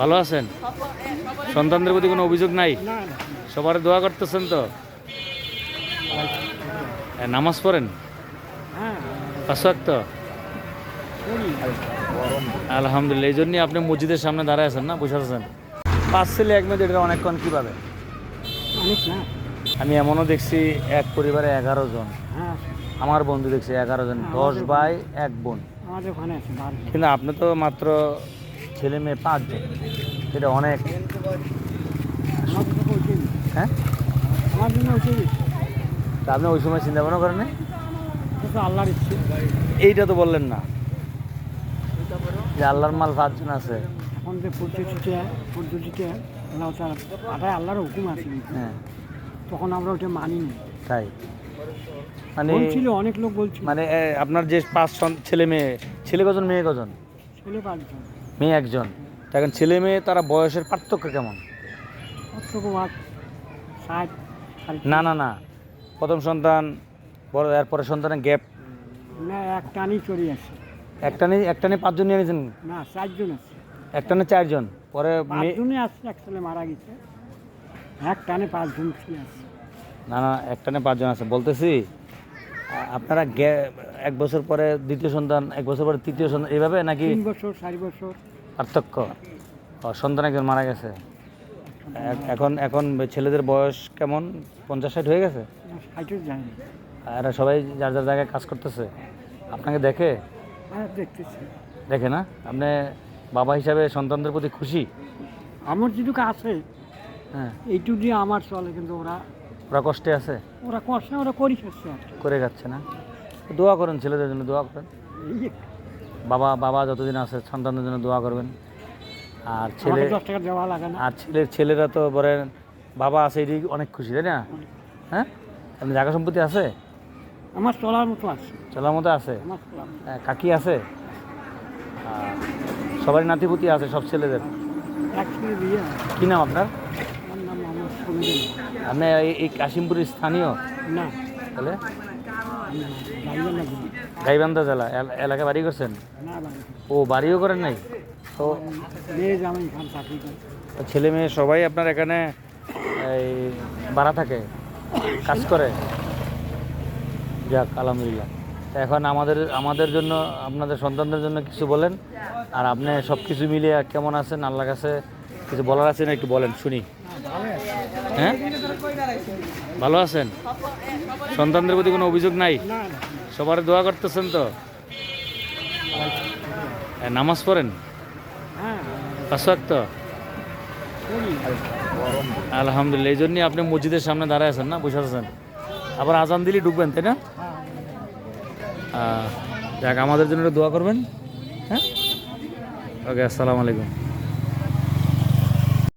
ভালো আছেন? সন্তানদের প্রতি কোনো অভিযোগ নাই? সবার দোয়া করতেছেন তো? নামাজ পড়েন? হ্যাঁ তো আলহামদুলিল্লাহ এই জন্যই আপনি মসজিদের সামনে দাঁড়ায় আছেন না বসে আছেন? পাঁচ ছেলে এক মেয়ে এটা অনেকক্ষণ কীভাবে? অনেক না আমি এমনও দেখছি এক পরিবারে এগারো জন। হ্যাঁ আমার বন্ধু দেখছি এগারো জন দশ ভাই এক বোন। কিন্তু আপনি তো মাত্র ছেলে মেয়ে পাঁচজন। এটা অনেক। হ্যাঁ? তা আপনি ওই সময় চিন্তা ভাবনা করেন আল্লাহর এইটা তো বললেন না। যে আল্লাহর মাল পাঁচজন আছে। যে হ্যাঁ। তখন আমরা মানি বলছিল অনেক লোক মানে আপনার যে পাঁচ ছেলে মেয়ে, ছেলে কজন, মেয়ে কজন? ছেলে পাঁচজন। মেয়ে একজন। এখন ছেলে মেয়ে তারা বয়সের পার্থক্য কেমন? না না না। প্রথম সন্তান বড় এরপরে সন্তানের গ্যাপ? না এক টানই চড়ে আছে একটা নেই একটা পাঁচজন নিয়ে নিয়েছেন? না চারজন আছে। একটা নেই চারজন। পরে মেয়ে পাঁচজনই আসছে এক ছেলে মারা গেছে। এক টানে পাঁচজন ছেলে আছে না না একটা নেই পাঁচজন আছে। বলতেছি আপনারা এক বছর পরে দ্বিতীয় সন্তান এক বছর পরে তৃতীয় সন্তান এইভাবে নাকি তিন বছর চারি বছর। পার্থক্য? সন্তান একজন মারা গেছে। এখন এখন ছেলেদের বয়স কেমন? পঞ্চাশ ষাট হয়ে গেছে? এরা সবাই যার যার জায়গায় কাজ করতেছে। আপনাকে দেখে? হ্যাঁ দেখে না? আপনি বাবা হিসাবে সন্তানদের প্রতি খুশি? আমার যেটুকু আছে হ্যাঁ। এইটুকু দিয়ে আমার চলে কিন্তু ওরা ওরা কষ্টে আছে? ওরা করছে ওরা করি আর কি। করে যাচ্ছে না? দোয়া করেন ছেলেদের জন্য দোয়া করেন। বাবা বাবা যতদিন আছে সন্তানদের জন্য দোয়া করবেন। আর ছেলে আর ছেলের ছেলেরা তো বলেন বাবা আছে এটি অনেক খুশি তাই না? হ্যাঁ? আপনি জায়গা সম্পত্তি আছে? আমার চলার মতো আছে। চলার মতো আছে। হ্যাঁ, কাকি আছে? সবারই নাতিপুতি আছে সব ছেলেদের? কি নাম আপনার? আপনি এই- এই কাশিমপুরের স্থানীয়? না। তাহলে? গাইবান্ধা জেলা এল- এলাকায় বাড়ি করছেন? ও বাড়িও করেন নাই? তো ছেলে মেয়ে সবাই আপনার এখানে এই ভাড়া থাকে কাজ করে? যাক আলহামদুলিল্লাহ। তো এখন আমাদের আমাদের জন্য আপনাদের সন্তানদের জন্য কিছু বলেন আর আপনি সব কিছু মিলিয়ে কেমন আছেন? আল্লাহ কাছে কিছু বলার আছে না একটু বলেন শুনি। হ্যাঁ? ভালো আছেন? সন্তানদের প্রতি কোনো অভিযোগ নাই? সবার দোয়া করতেছেন তো? নামাজ পড়েন? তো আলহামদুলিল্লাহ, এই জন্যই আপনি মসজিদের সামনে দাঁড়ায় আছেন না, বসে আছেন। আবার আজান দিলে ঢুকবেন, তাই না? যাক, আমাদের জন্য দোয়া করবেন। হ্যাঁ? ওকে, আসসালামু আলাইকুম।